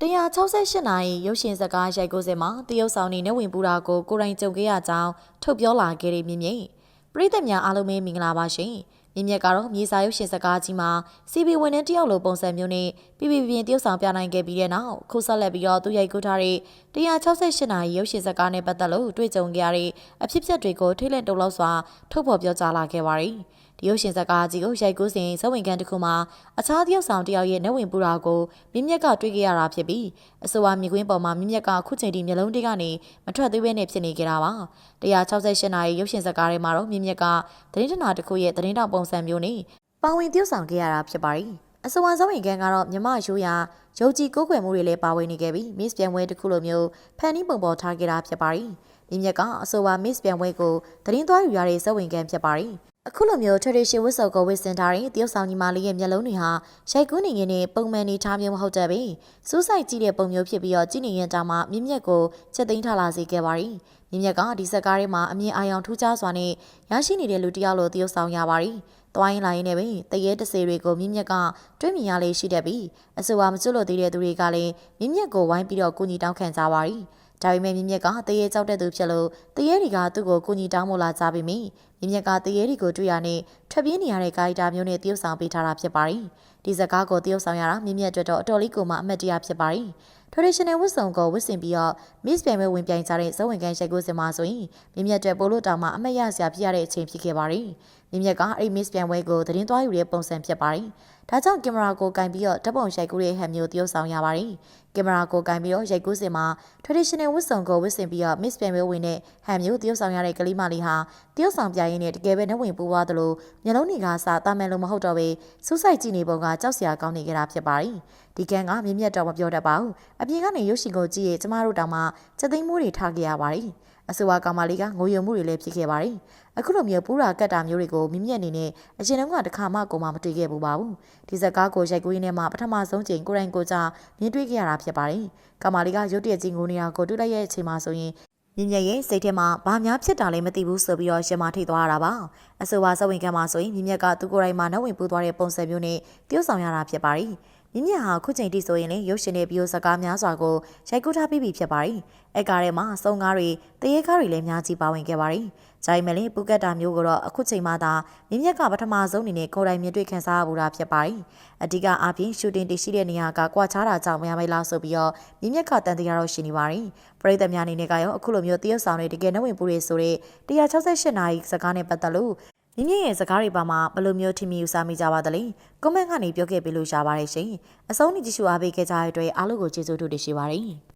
168နာရီရုပ်ရှင်စကားရိုက်ကူးစင်မှာတရုတ်ဆောင်နေနဲ့ဝင်ပူတာကိုကိုရိုင်းကြုံခဲ့ရကြောင်းထုတ်ပြောလာခဲ့တဲ့မြင့်မြင့်ပရိသတ်များအားလုံးပဲမင်္ဂလာပါရှင်မြင့်မြတ်ကတော့မြေစာရုပ်ရှင်စကားကြီးမှာစီဘီဝင်တဲ့တယောက်လိုပုံစံမျိုးနဲ့ပြပြပြင်းတရုတ်ဆောင်ပြနိုင်ခဲ့ပြီးတဲ့နောက်ခုဆက်လက်ပြီးတော့သူရိုက်ကူးထားတဲ့168နာရီရုပ်ရှင်စကားနဲ့ပတ်သက်လို့တွေ့ကြုံခဲ့ရတဲ့အဖြစ်အပျက်တွေကိုထိတ်လန့်တုန်လှုပ်စွာထုတ်ဖော်ပြောကြားလာခဲ့ပါတယ် ဒီရုပ်ရှင်ဇာတ်ကားကြီးကိုရိုက်ကူးစဉ်စဝင်ကန်တစ်ခုမှာအခြားတယောက်ဆောင်တယောက်ရဲ့နှဝင်ပူတာကိုမြင့်မြတ်ကတွေ့ခဲ့ရတာဖြစ်ပြီးအဆိုပါမြကွင်းပေါ်မှာမြင့်မြတ်ကခုချိန်ထိမျက်လုံးတွေကနေမထွက်သေးဘဲနဲ့ဖြစ်နေကြတာပါ168နာရီရုပ်ရှင်ဇာတ်ကားထဲမှာတော့မြင့်မြတ်ကသတင်းဌာနတစ်ခုရဲ့သတင်းတောက်ပုံစံမျိုးနဲ့ပါဝင်တယောက်ဆောင်ခဲ့ရတာဖြစ်ပါတယ်အဆိုပါစဝင်ကန်ကတော့မြမရိုးရာယုံကြည်ကိုးကွယ်မှုတွေလည်းပါဝင်နေခဲ့ပြီး Miss ပြန်ပွဲတစ်ခုလိုမျိုးဖန်နီးပုံပေါ်ထားခဲ့တာဖြစ်ပါတယ်မြင့်မြတ်ကအဆိုပါ Miss ပြန်ပွဲကိုသတင်းသွားယူရတဲ့စဝင်ကန်ဖြစ်ပါတယ် အခုလိုမျိုး tradition ဝတ်စုံကိုဝတ်ဆင်ထားတဲ့တရုတ်ဆောင်ညီမလေးရဲ့မျက်လုံးတွေဟာရိုက်ကူးနေရင်ပုံမှန်နေထားမျိုးမဟုတ်တဲ့ပင်စူးစိုက်ကြည့်တဲ့ပုံမျိုးဖြစ်ပြီးတော့ကြည့်နေရင်တောင်မှမြင့်မြတ်ကိုချက်သိမ်းထားလာစေခဲ့ပါရီမြင့်မြတ်ကဒီစက်ကားထဲမှာအမြင်အာရုံထူးခြားစွာနဲ့ရရှိနေတဲ့လူတစ်ယောက်လိုတရုတ်ဆောင်ရပါရီတွိုင်းလာရင်းနဲ့ပင်တရေတစေတွေကိုမြင့်မြတ်ကတွေးမြင်ရလေးရှိတတ်ပြီးအဆိုပါမကျွလို့သေးတဲ့သူတွေကလည်းမြင့်မြတ်ကိုဝိုင်းပြီးတော့ကူညီတောင်းခံကြပါရီ ဒါပေမဲ့မြင့်မြတ်ကတရေကြောက်တဲ့သူဖြစ်လို့တရေတွေကသူ့ကိုကူညီတောင်းမလာကြပေမိမြင့်မြတ်ကတရေတွေကိုတွေ့ရနဲ့ထွက်ပြေးနေရတဲ့ကာရီတာမျိုးနဲ့တရုပ်ဆောင်ပေးထားတာဖြစ်ပါတယ်ဒီဇကားကိုတရုပ်ဆောင်ရတာမြင့်မြတ်အတွက်တော့အတော်လေးကိုမှအမတ်တရားဖြစ်ပါတယ် traditional ဝတ်စုံကိုဝတ်ဆင်ပြီးတော့ miss ပြိုင်ပွဲဝင်ပြိုင်ကြတဲ့ဇဝင်ကန်ရိုက်ကူးစင်မှာဆိုရင်မြင့်မြတ်တဲ့ပိုလို့တောင်မှအမတ်ရစရာဖြစ်ရတဲ့အချိန်ဖြစ်ခဲ့ပါတယ်မြင့်မြတ်ကအဲ့ miss ပြိုင်ပွဲကိုသတင်းသွားယူတဲ့ပုံစံဖြစ်ပါတယ်ဒါကြောင့်ကင်မရာကိုကင်ပြီးတော့ဓာတ်ပုံရိုက်ကူးတဲ့ဟန်မျိုးတရုပ်ဆောင်ရပါတယ်ကင်မရာကိုကင်ပြီးတော့ရိုက်ကူးစင်မှာ traditional ဝတ်စုံကိုဝတ်ဆင်ပြီးတော့ miss ပြိုင်ပွဲဝင်တဲ့ဟန်မျိုးတရုပ်ဆောင်ရတဲ့ကလေးမလေးဟာတရုပ်ဆောင်ပြရင်းနဲ့တကယ်ပဲနှဝင်ပူသွားသလိုမျက်လုံးတွေကစားတာမယ်လို့မဟုတ်တော့ပဲစူးစိုက်ကြည့်နေပုံကကြောက်စရာကောင်းနေကြတာဖြစ်ပါတယ်ဒီကန်ကမြင့်မြတ်တော့မပြောတတ်ပါဘူးအပြင်ကနေရုပ်ရှင်ကိုကြည့်ရင်ကျမတို့တောင်မှစက်သိမ်းမှုတွေထားခဲ့ရပါတယ် အဆိုပါကောင်မလေးကငိုယုံမှုတွေလည်းဖြစ်ခဲ့ပါတယ်အခုလိုမျိုးပူရာကတ်တာမျိုးတွေကိုမြင့်မြတ်နေနဲ့အရင်တုန်းကတခါမှကိုမှမတွေ့ခဲ့ဘူးပါဘူးဒီဇက်ကားကိုရိုက်ကူးရင်းနဲ့မှပထမဆုံးချိန်ကိုရိုင်းကိုကြမြင်တွေ့ခဲ့ရတာဖြစ်ပါတယ်ကောင်မလေးကရုတ်တရက်ကြီးငိုနေတာကိုတွေ့လိုက်ရဲ့အချိန်မှာဆိုရင်မြင့်မြတ်ရဲ့စိတ်ထဲမှာဘာများဖြစ်တာလဲမသိဘူးဆိုပြီးတော့ရှင်မထိတ်သွားတာပါအဆိုပါစဝင်ကမှာဆိုရင်မြင့်မြတ်ကသူကိုယ်တိုင်မှာနှုတ်ဝင်ပူသွားတဲ့ပုံစံမျိုးနဲ့ပြုတ်ဆောင်ရတာဖြစ်ပါတယ် မြင့်မြတ်ဟာခုချိန်ထိဆိုရင်လည်းရုပ်ရှင်တဲ့ဗီဒီယိုစကားများစွာကိုရိုက်ကူးထားပြီးပြီဖြစ်ပါတယ်။အဲကားထဲမှာစုံကားတွေတရေကားတွေလည်းများကြီးပါဝင်ခဲ့ပါတယ်။ဂျိုင်မလင်ပူကတ်တာမျိုးကိုတော့အခုချိန်မှသာမြင့်မြတ်ကပထမဆုံးအနေနဲ့ကိုယ်တိုင်မြင်တွေ့ခံစားရဘူးတာဖြစ်ပါတယ်။အဓိကအားဖြင့်ရှူတင်တရှိတဲ့နေရာကကွာခြားတာကြောင့်မရမိုင်လားဆိုပြီးတော့မြင့်မြတ်ကတန်တရားတော့ရှိနေပါတယ်။ပရိသတ်များအနေနဲ့ကရောအခုလိုမျိုးတရုတ်ဆောင်တွေတကယ်နှဝင်ပူတွေဆိုတဲ့168နာရီစကားနဲ့ပတ်သက်လို့ မြင့်မြင့်ရဲ့စကားတွေပါမှာဘယ်လိုမျိုးထင်မြင်ယူဆမိကြပါသလဲ။ကွန်မန့်ကနေပြောခဲ့ပေးလို့ရပါတယ်ရှင်။အဆုံးထိကြည့်ရှုအားပေးခဲ့ကြတဲ့အတွက်အားလုံးကိုကျေးဇူးတင်ရှိပါတယ်။